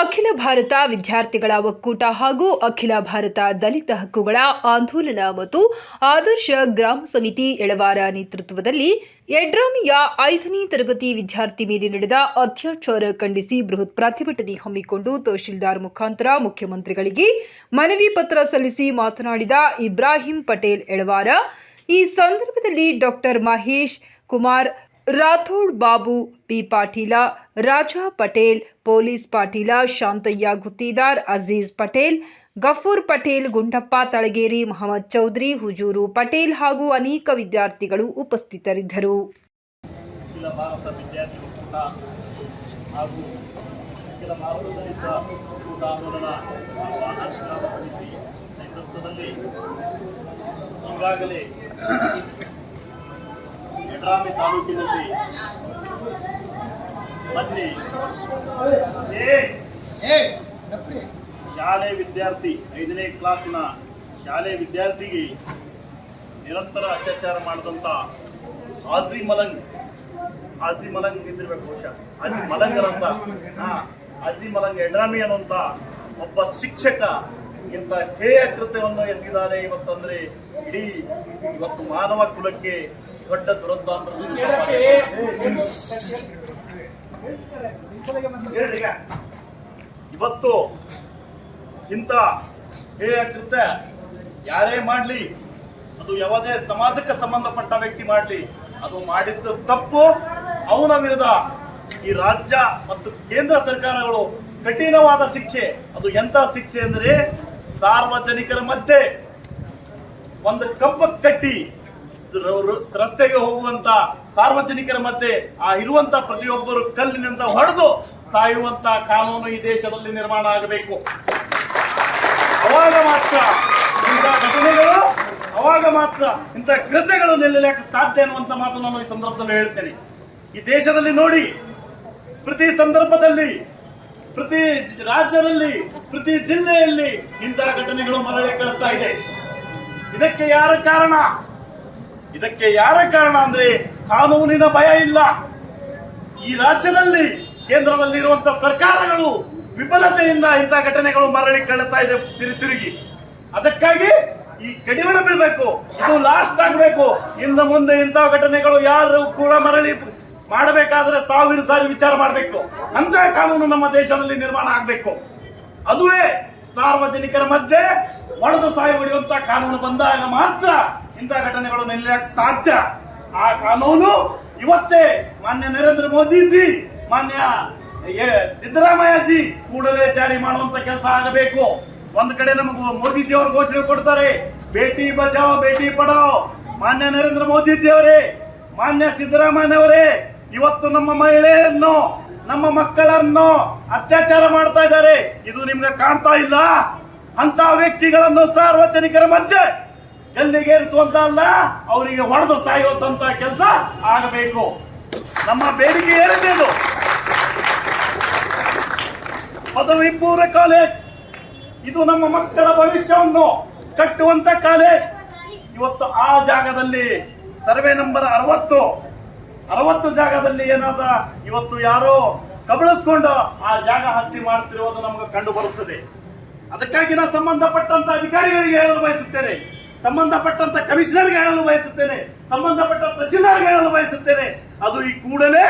ಅಖಿಲ ಭಾರತ ವಿದ್ಯಾರ್ಥಿಗಳ ಒಕ್ಕೂಟ ಹಾಗೂ ಅಖಿಲ ಭಾರತ ದಲಿತ ಹಕ್ಕುಗಳ ಆಂದೋಲನ ಮತ್ತು ಆದರ್ಶ ಗ್ರಾಮ ಸಮಿತಿ ಎಳವಾರ ನೇತೃತ್ವದಲ್ಲಿ ಎಡ್ರಾಮಿಯ ಐದನೇ ತರಗತಿ ವಿದ್ಯಾರ್ಥಿ ಮೇಲೆ ನಡೆದ ಅತ್ಯಾಚಾರ ಖಂಡಿಸಿ ಬೃಹತ್ ಪ್ರತಿಭಟನೆ ಹಮ್ಮಿಕೊಂಡು ತಹಶೀಲ್ದಾರ್ ಮುಖಾಂತರ ಮುಖ್ಯಮಂತ್ರಿಗಳಿಗೆ ಮನವಿ ಪತ್ರ ಸಲ್ಲಿಸಿ ಮಾತನಾಡಿದ ಇಬ್ರಾಹಿಂ ಪಟೇಲ್ ಎಳವಾರ, ಈ ಸಂದರ್ಭದಲ್ಲಿ doctor Mahesh Kumar Rathod Babu, P Patil, Raja Patel, police Patil, Shantayya Guttidar, Aziz Patel, Gafoor Patel, Gundappa Talageri, Mohammad Chaudhary, Huzur Patel ಹಾಗೂ ಅನೇಕ ವಿದ್ಯಾರ್ಥಿಗಳು ಉಪಸ್ಥಿತರಿದ್ದರು. ಈಗಾಗಲೇ ಯಡ್ರಾಮಿ ತಾಲೂಕಿನಲ್ಲಿ. ಬನ್ನಿ. ಏ, ಶಾಲೆ ವಿದ್ಯಾರ್ಥಿ ಐದನೇ ಕ್ಲಾಸಿನ ಶಾಲೆ ವಿದ್ಯಾರ್ಥಿಗೆ ನಿರಂತರ ಅತ್ಯಾಚಾರ ಮಾಡಿದಂತ ಆಜಿ ಮಲಂಗ್. ಆಜಿ ಮಲಂಗ್ ಇದ್ದಿರ್ಬೇಕು ಬಹುಶಃ. ಆಜಿ ಮಲಂಗ್ ಅಂತ. ಹಾ ಆಜಿ ಮಲಂಗ್ ಎಡ್ರಾಮಿ ಅನ್ನುವಂತ ಒಬ್ಬ ಶಿಕ್ಷಕ ಇಂಥ ಹೇಯ ಕೃತ್ಯವನ್ನು ಎಸಗಿದ್ದಾರೆ ಇವತ್ತಂದ್ರೆ ಇಡೀ ಇವತ್ತು ಮಾನವ ಕುಲಕ್ಕೆ ದೊಡ್ಡ ದುರಂತ. ಇವತ್ತು ಇಂಥ ಹೇ ಆಗಿರುತ್ತೆ ಯಾರೇ ಮಾಡ್ಲಿ ಅದು ಯಾವುದೇ ಸಮಾಜಕ್ಕೆ ಸಂಬಂಧಪಟ್ಟ ವ್ಯಕ್ತಿ ಮಾಡ್ಲಿ ಅದು ಮಾಡಿದ್ದು ತಪ್ಪು ಅವನ ವಿರುದ್ಧ ಈ ರಾಜ್ಯ ಮತ್ತು ಕೇಂದ್ರ ಸರ್ಕಾರಗಳು ಕಠಿಣವಾದ ಶಿಕ್ಷೆ ಅದು ಎಂತ ಶಿಕ್ಷೆ ಅಂದ್ರೆ ಸಾರ್ವಜನಿಕರ ಮಧ್ಯೆ ಒಂದು ಕಂಬ ಕಟ್ಟಿ ರಸ್ತೆಗೆ ಹೋಗುವಂತ ಸಾರ್ವಜನಿಕರ ಮಧ್ಯೆ ಆ ಇರುವಂತ ಪ್ರತಿಯೊಬ್ಬರು ಕಲ್ಲಿನಿಂದ ಹೊಡೆದು ಸಾಯುವಂತ ಕಾನೂನು ಈ ದೇಶದಲ್ಲಿ ನಿರ್ಮಾಣ ಆಗಬೇಕು. ಅವಾಗ ಮಾತ್ರ ಇಂಥ ಘಟನೆಗಳು, ಅವಾಗ ಮಾತ್ರ ಇಂಥ ಕೃತ್ಯಗಳು ನಿಲ್ಲಲಿಕ್ಕೆ ಸಾಧ್ಯ ಅನ್ನುವಂತ ಮಾತು ನಾನು ಈ ಸಂದರ್ಭದಲ್ಲಿ ಹೇಳ್ತೇನೆ. ಈ ದೇಶದಲ್ಲಿ ನೋಡಿ, ಪ್ರತಿ ಸಂದರ್ಭದಲ್ಲಿ, ಪ್ರತಿ ರಾಜ್ಯದಲ್ಲಿ, ಪ್ರತಿ ಜಿಲ್ಲೆಯಲ್ಲಿ ಇಂತಹ ಘಟನೆಗಳು ಮರಳಿ ಕಳಿಸ್ತಾ ಇದೆ. ಇದಕ್ಕೆ ಯಾರ ಕಾರಣ? ಇದಕ್ಕೆ ಯಾರ ಕಾರಣ ಅಂದ್ರೆ ಕಾನೂನಿನ ಭಯ ಇಲ್ಲ. ಈ ರಾಜ್ಯದಲ್ಲಿ ಕೇಂದ್ರದಲ್ಲಿ ಇರುವಂತ ಸರ್ಕಾರಗಳು ವಿಫಲತೆಯಿಂದ ಇಂತಹ ಘಟನೆಗಳು ಮರಳಿ ಕಾಣುತ್ತಾ ಇದೆ ತಿರು ತಿರುಗಿ. ಅದಕ್ಕಾಗಿ ಈ ಕಡಿವಾಣ ಬೀಳ್ಬೇಕು, ಇದು ಲಾಸ್ಟ್ ಆಗಬೇಕು. ಇನ್ನು ಮುಂದೆ ಇಂತಹ ಘಟನೆಗಳು ಯಾರು ಕೂಡ ಮರಳಿ ಮಾಡಬೇಕಾದ್ರೆ ಸಾವಿರ ಸಾರಿ ವಿಚಾರ ಮಾಡಬೇಕು. ಅಂತ ಕಾನೂನು ನಮ್ಮ ದೇಶದಲ್ಲಿ ನಿರ್ಮಾಣ ಆಗಬೇಕು. ಅದುವೇ ಸಾರ್ವಜನಿಕರ ಮಧ್ಯೆ ಒಡೆದು ಸಾಯಿ ಹೊಡೆಯುವಂತ ಕಾನೂನು ಬಂದಾಗ ಮಾತ್ರ ಇಂಥ ಘಟನೆಗಳು ನಿಲ್ಲಕ್ಕೆ ಸಾಧ್ಯ. ಆ ಕಾನೂನು ಇವತ್ತೇ ಮಾನ್ಯ ನರೇಂದ್ರ ಮೋದಿಜಿ, ಮಾನ್ಯ ಸಿದ್ದರಾಮಯ್ಯ ಸಿದ್ದರಾಮಯ್ಯಜಿ ಕೂಡಲೇ ಜಾರಿ ಮಾಡುವಂತ ಕೆಲಸ ಆಗಬೇಕು. ಒಂದ್ ಕಡೆ ನಮಗೆ ಮೋದಿಜಿ ಅವರು ಘೋಷಣೆ ಕೊಡ್ತಾರೆ ಭೇಟಿ ಬಚಾವ್ ಭೇಟಿ ಪಡಾವ್. ಮಾನ್ಯ ನರೇಂದ್ರ ಮೋದಿಜಿ ಅವರೇ, ಮಾನ್ಯ ಸಿದ್ದರಾಮಯ್ಯ ಅವರೇ, ಇವತ್ತು ನಮ್ಮ ಮಹಿಳೆಯರನ್ನು, ನಮ್ಮ ಮಕ್ಕಳನ್ನು ಅತ್ಯಾಚಾರ ಮಾಡ್ತಾ ಇದ್ದಾರೆ. ಇದು ನಿಮ್ಗೆ ಕಾಣ್ತಾ ಇಲ್ಲ. ಅಂತ ವ್ಯಕ್ತಿಗಳನ್ನು ಸಾರ್ವಜನಿಕರ ಮಧ್ಯೆ ಗಲ್ಲಿಗೇರಿಸುವಂತ ಅಲ್ಲ ಅವರಿಗೆ ಹೊಡೆದು ಸಾಯುವಂತ ಕೆಲಸ ಆಗಬೇಕು. ನಮ್ಮ ಬೇಡಿಕೆ ಏನಿದೆ ಪದವಿ ಪೂರ್ವ ಕಾಲೇಜ್. ಇದು ನಮ್ಮ ಮಕ್ಕಳ ಭವಿಷ್ಯವನ್ನು ಕಟ್ಟುವಂತ ಕಾಲೇಜ್. ಇವತ್ತು ಆ ಜಾಗದಲ್ಲಿ ಸರ್ವೆ ನಂಬರ್ ಅರವತ್ತು. ಅರವತ್ತು ಜಾಗದಲ್ಲಿ ಏನಾದ ಇವತ್ತು ಯಾರೋ ಕಬಳಿಸ್ಕೊಂಡು ಆ ಜಾಗ ಹತ್ತಿ ಮಾಡ್ತಿರೋದು ನಮಗೆ ಕಂಡು ಬರುತ್ತದೆ ಅದಕ್ಕಾಗಿ ನಾನು ಸಂಬಂಧಪಟ್ಟಂತ ಅಧಿಕಾರಿಗಳಿಗೆ ಹೇಳಲು ಬಯಸುತ್ತೇನೆ. ಸಂಬಂಧಪಟ್ಟಂತ ಕಮಿಷನರ್ಗೆ ಹೇಳಲು ಬಯಸುತ್ತೇನೆ ಸಂಬಂಧಪಟ್ಟ ತಹಸೀಲ್ದಾರ್ಗೆ ಹೇಳಲು ಬಯಸುತ್ತೇನೆ. ಅದು ಈ ಕೂಡಲೇ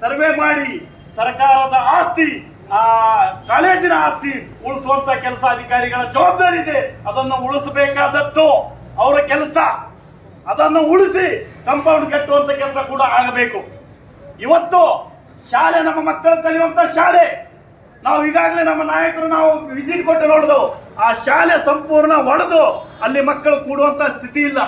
ಸರ್ವೆ ಮಾಡಿ ಸರ್ಕಾರದ ಆಸ್ತಿ, ಆ ಕಾಲೇಜಿನ ಆಸ್ತಿ ಉಳಿಸುವಂತ ಕೆಲಸ ಅಧಿಕಾರಿಗಳ ಜವಾಬ್ದಾರಿ ಇದೆ. ಅದನ್ನು ಉಳಿಸಬೇಕಾದದ್ದು ಅವರ ಕೆಲಸ. ಅದನ್ನು ಉಳಿಸಿ ಕಂಪೌಂಡ್ ಕಟ್ಟುವಂತ ಕೆಲಸ ಕೂಡ ಆಗಬೇಕು. ಇವತ್ತು ಶಾಲೆ ನಮ್ಮ ಮಕ್ಕಳು ಕಲಿಯುವಂತ ಶಾಲೆ. ನಾವು ಈಗಾಗಲೇ ನಮ್ಮ ನಾಯಕರು ನಾವು ವಿಸಿಟ್ ಕೊಟ್ಟು ನೋಡಿದೆವು ಆ ಶಾಲೆ ಸಂಪೂರ್ಣ ಒಡೆದು ಅಲ್ಲಿ ಮಕ್ಕಳು ಕೂಡುವಂತ ಸ್ಥಿತಿ ಇಲ್ಲ.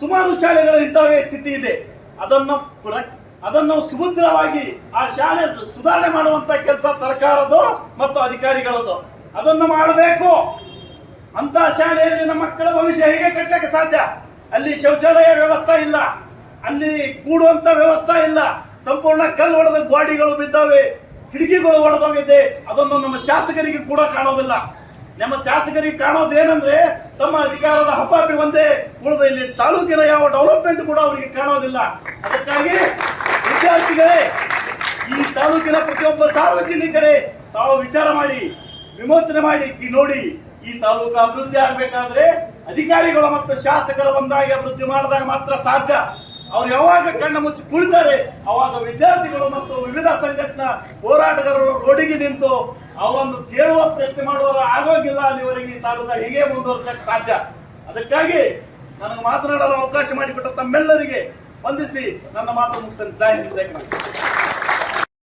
ಸುಮಾರು ಶಾಲೆಗಳು ಇಂಥವೇ ಸ್ಥಿತಿ ಇದೆ. ಅದನ್ನು ಕೂಡ- ಅದನ್ನು ಸುಭದ್ರವಾಗಿ ಆ ಶಾಲೆ ಸುಧಾರಣೆ ಮಾಡುವಂತ ಕೆಲಸ ಸರ್ಕಾರದ್ದು ಮತ್ತು ಅಧಿಕಾರಿಗಳದ್ದು. ಅದನ್ನು ಮಾಡಬೇಕು. ಅಂತ ಶಾಲೆಯಲ್ಲಿ ನಮ್ಮ ಮಕ್ಕಳ ಭವಿಷ್ಯ ಹೇಗೆ ಕಟ್ಟಲಿಕ್ಕೆ ಸಾಧ್ಯ? ಅಲ್ಲಿ ಶೌಚಾಲಯ ವ್ಯವಸ್ಥೆ ಇಲ್ಲ. ಅಲ್ಲಿ ಕೂಡುವಂತ ವ್ಯವಸ್ಥೆ ಇಲ್ಲ. ಸಂಪೂರ್ಣ ಕಲ್ಲು ಹೊಡೆದ ಗ್ವಾಡಿಗಳು ಬಿದ್ದಾವೆ. ಕಿಟಕಿಗಳು ಒಡೆದೋಗಿದೆ ಅದನ್ನು ನಮ್ಮ ಶಾಸಕರಿಗೆ ಕೂಡ ಕಾಣೋದಿಲ್ಲ. ನಮ್ಮ ಶಾಸಕರಿಗೆ ಕಾಣೋದೇನಂದ್ರೆ ತಮ್ಮ ಅಧಿಕಾರದ ಹಪಾಪಿ ಒಂದೇ, ಉಳಿದ ಇಲ್ಲಿ ತಾಲೂಕಿನ ಯಾವ ಡೆವಲಪ್ಮೆಂಟ್ ಕೂಡ ಅವರಿಗೆ ಕಾಣೋದಿಲ್ಲ. ಅದಕ್ಕಾಗಿ ವಿದ್ಯಾರ್ಥಿಗಳೇ, ಈ ತಾಲೂಕಿನ ಪ್ರತಿಯೊಬ್ಬ ಸಾರ್ವಜನಿಕರೇ, ತಾವು ವಿಚಾರ ಮಾಡಿ, ವಿಮೋಚನೆ ಮಾಡಿ ನೋಡಿ, ಈ ತಾಲೂಕು ಅಭಿವೃದ್ಧಿ ಆಗ್ಬೇಕಾದ್ರೆ ಅಧಿಕಾರಿಗಳು ಮತ್ತು ಶಾಸಕರ ಒಂದಾಗಿ ಅಭಿವೃದ್ಧಿ ಮಾಡಿದಾಗ ಮಾತ್ರ ಸಾಧ್ಯ. ಅವ್ರು ಯಾವಾಗ ಕಣ್ಣ ಮುಚ್ಚಿ ಕುಳಿತಾರೆ, ಅವಾಗ ವಿದ್ಯಾರ್ಥಿಗಳು ಮತ್ತು ವಿವಿಧ ಸಂಘಟನಾ ಹೋರಾಟಗಾರರು ರೋಡಿಗೆ ನಿಂತು ಅವರನ್ನು ಕೇಳುವ ಪ್ರಶ್ನೆ ಮಾಡುವರ ಆಗೋಗಿಲ್ಲ ಅಲ್ಲಿವರೆಗೆ ತಾಲೂಕ ಹೀಗೆ ಮುಂದುವರಿಸಕ್ಕೆ ಸಾಧ್ಯ ಅದಕ್ಕಾಗಿ ನನಗೆ ಮಾತನಾಡಲು ಅವಕಾಶ ಮಾಡಿಕೊಟ್ಟ ತಮ್ಮೆಲ್ಲರಿಗೆ ವಂದಿಸಿ ನನ್ನ ಮಾತು ಮುಗಿಸ್ತೇನೆ ಜೈ ಹಿಂದ್, ಜೈ ಕರ್ನಾಟಕ.